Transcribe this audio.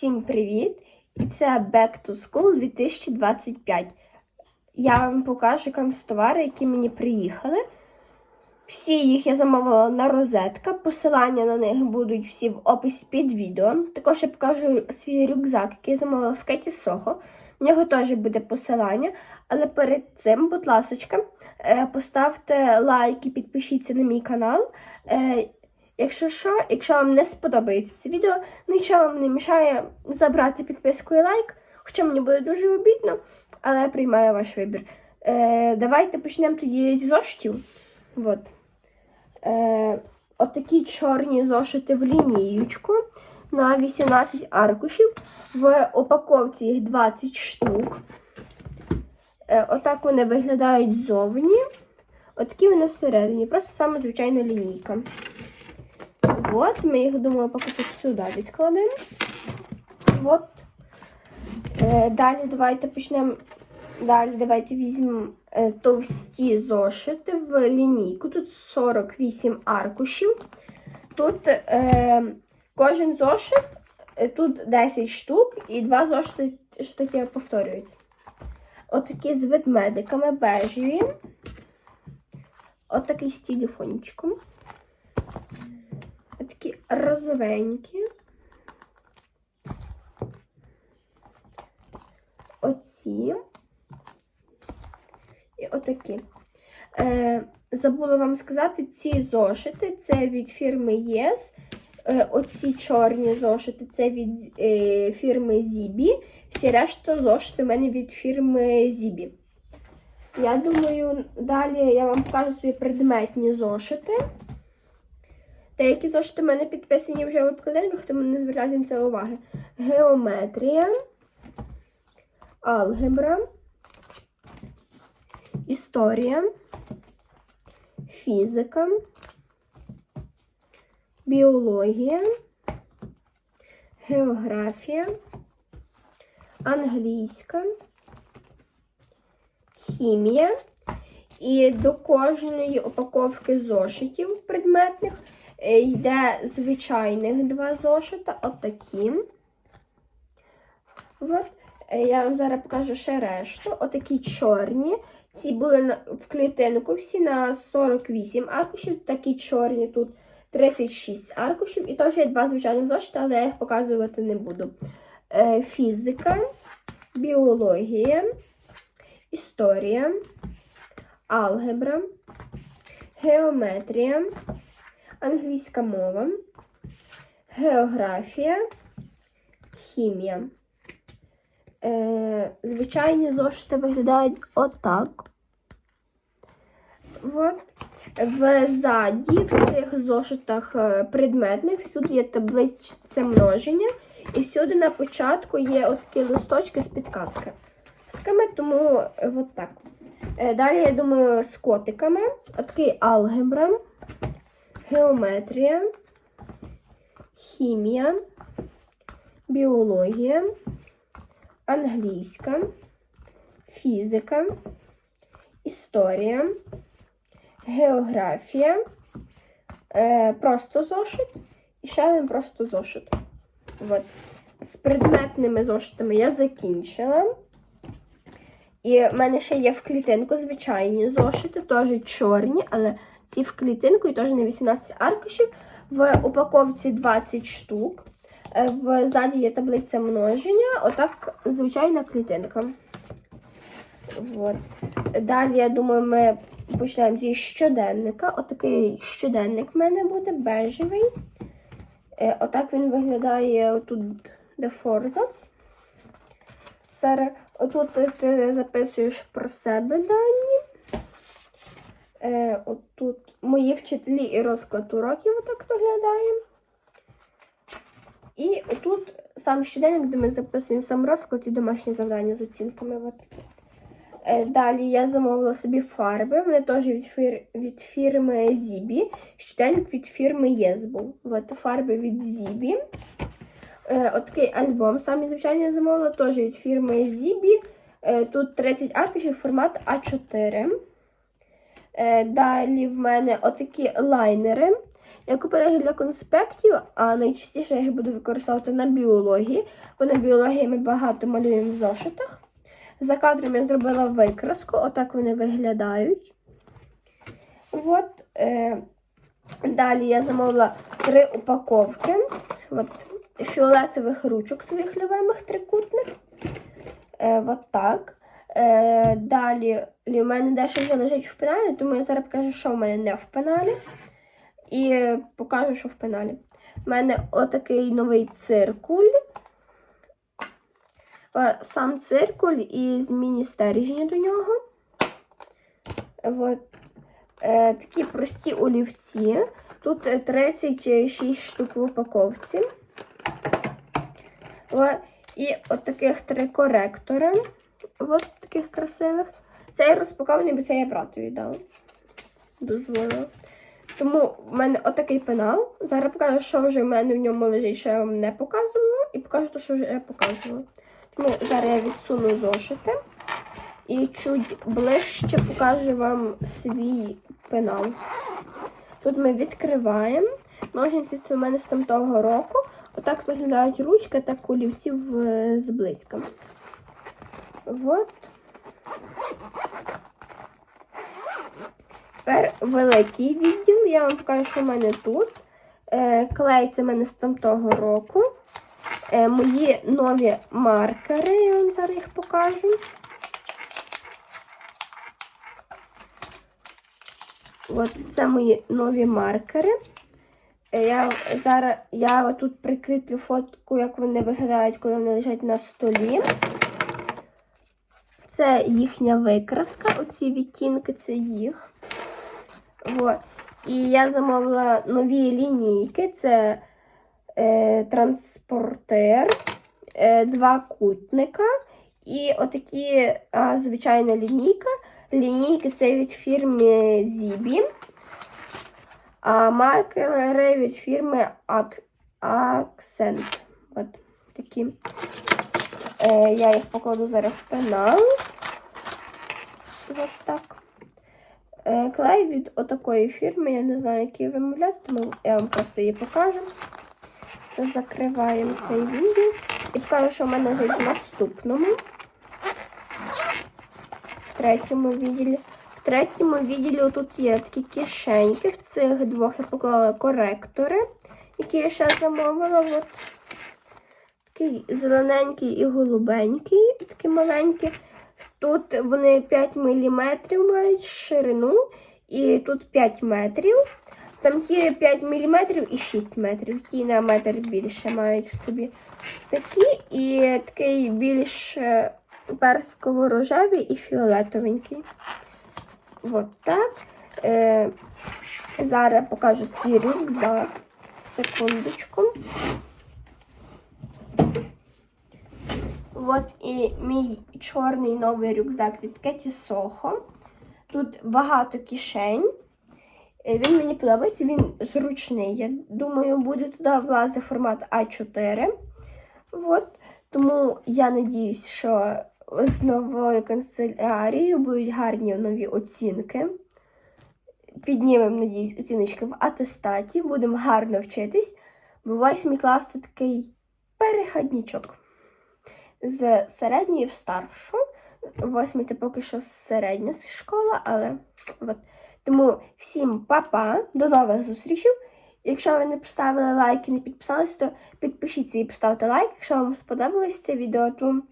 Всім привіт! І це Back to School 2025. Я вам покажу канцтовари, які мені приїхали. Всі їх я замовила на розетка. Посилання на них будуть всі в описі під відео. Також я покажу свій рюкзак, який я замовила в Кеті Сохо. На нього теж буде посилання. Але перед цим, будь ласка, поставте лайк і підпишіться на мій канал. Якщо що, якщо вам не сподобається це відео, нічого вам не мішає забрати підписку і лайк, хоча мені буде дуже обідно, але я приймаю ваш вибір. Е, давайте почнемо тоді зі зошитів. От. Е, отакі чорні зошити в лінієчку на 18 аркушів. В упаковці їх 20 штук. Е, отак вони виглядають ззовні. Отакі вони всередині, просто саме звичайна лінійка. Вот, ми їх, думаю, поки що сюди відкладемо. Вот. Е, далі давайте почнемо. Далі давайте візьмемо е, товсті зошити в лінійку. Тут 48 аркушів. Тут е, кожен зошит, е, тут 10 штук, і два зошити ж таки повторюються. Отакі з ведмедиками бежеві. Отакий з телефончиком. Розовенькі. Оці. І отакі. Е, забула вам сказати, ці зошити це від фірми Yes. Е, оці чорні зошити це від е, фірми Zibby. Всі решта зошити в мене від фірми Zibby. Я думаю, далі я вам покажу свої предметні зошити. Деякі зошити в мене підписані вже в обкладинках, тому не звертайте на це уваги. Геометрія, алгебра, історія, фізика, біологія, географія, англійська, хімія. І до кожної упаковки зошитів предметних йде звичайних два зошита, отакі. От. Е, Я вам зараз покажу ще решту. Отакі чорні. Ці були в клітинку всі на 48 аркушів, такі чорні тут 36 аркушів. І теж є два звичайних зошита, але я їх показувати не буду. Е, фізика, біологія, історія, алгебра, геометрія англійська мова, географія, хімія. Е, Звичайні зошити виглядають отак. От. Взаді в цих зошитах е, предметних всюди є таблиця множення. І всюди на початку є такі листочки з підказки. Тому от так. Е, далі, я думаю, з котиками. Отакий алгебра геометрія, хімія, біологія, англійська, фізика, історія, географія, е, просто зошит і ще один просто зошит. От. З предметними зошитами я закінчила. І в мене ще є в клітинку звичайні зошити, теж чорні, але ці в клітинку і теж на 18 аркушів. В упаковці 20 штук. Е, в ззаді є таблиця множення. Отак звичайна клітинка. От. Далі, я думаю, ми почнемо зі щоденника. Отакий щоденник в мене буде бежевий. Е, отак він виглядає отут, де форзац. Зараз отут ти записуєш про себе дані. Е, Отут мої вчителі і розклад уроків отак виглядає. І тут сам щоденник, де ми записуємо сам розклад і домашні завдання з оцінками. От. Е, далі я замовила собі фарби. Вони теж від фір... від фірми Зібі. Щоденник від фірми Єзбу. От фарби від Зібі. Е, Отакий альбом. Самі звичайно замовила теж від фірми Зібі. Е, тут 30 аркушів, формат А4. Е, далі в мене отакі лайнери. Я купила їх для конспектів, а найчастіше я їх буду використовувати на біології, бо на біології ми багато малюємо в зошитах. За кадром я зробила викраску, отак вони виглядають. От, е, далі я замовила три упаковки от, фіолетових ручок своїх любимих трикутних. Е, от так. Е, далі лі- в мене дещо вже лежить в пеналі, тому я зараз покажу, що в мене не в пеналі. І покажу, що в пеналі. У мене отакий новий циркуль. Е, Сам циркуль із міні-стержні до нього. От. Е, такі прості олівці. Тут е, 36 штук в упаковці. О, і от таких три коректори. От таких красивих. Цей розпакований, бо це я братові дала. Дозволила. Тому в мене отакий пенал. Зараз покажу, що вже в мене в ньому лежить, що я вам не показувала, і покажу те, що вже я показувала. Тому зараз я відсуну зошити. І чуть ближче покажу вам свій пенал. Тут ми відкриваємо. Ножниці це в мене з там того року. Отак виглядають ручки та кулівці в- зблизька. От. Тепер великий відділ. Я вам покажу, що в мене тут. Е, клей це в мене з там того року. Е, мої нові маркери, я вам зараз їх покажу. От це мої нові маркери. Е, Я зараз я тут прикріплю фотку, як вони виглядають, коли вони лежать на столі. Це їхня викраска. Оці відтінки це їх. От. І я замовила нові лінійки. Це е, транспортер, е, два кутника і отакі а, звичайна лінійка. Лінійки це від фірми Зібі. А маркери від фірми Ac- Accent. От такі. Е, я їх покладу зараз в пенал. Ось так. Е, клей від отакої фірми. Я не знаю, як її вимовляти, тому я вам просто її покажу. Це закриваємо цей відео. І покажу, що в мене лежить в наступному. В третьому відділі. В третьому відділі тут є такі кишеньки. В цих двох я поклала коректори, які я ще замовила. От. Такий зелененький і голубенький, такі маленькі. Тут вони 5 мм мають ширину, і тут 5 метрів. Там ті 5 мм і 6 метрів. Ті на метр більше мають в собі такі, і такий більш е, персиково-рожевий і фіолетовенький. От так. Е, зараз покажу свій рюкзак. Секундочку. От і мій чорний новий рюкзак від Кеті Сохо. Тут багато кишень. Е, Він мені подобається, він зручний. Я думаю, буде туди влазити формат А4. От. Тому я надіюсь, що з новою канцелярією будуть гарні нові оцінки. Піднімемо, надіюсь, оціночки в атестаті. Будемо гарно вчитись. Бо восьмий клас це такий перехідничок. З середньої в старшу. Восьмий це поки що середня школа, але от. Тому всім па-па, до нових зустрічей. Якщо ви не поставили лайк і не підписалися, то підпишіться і поставте лайк. Якщо вам сподобалось це відео, то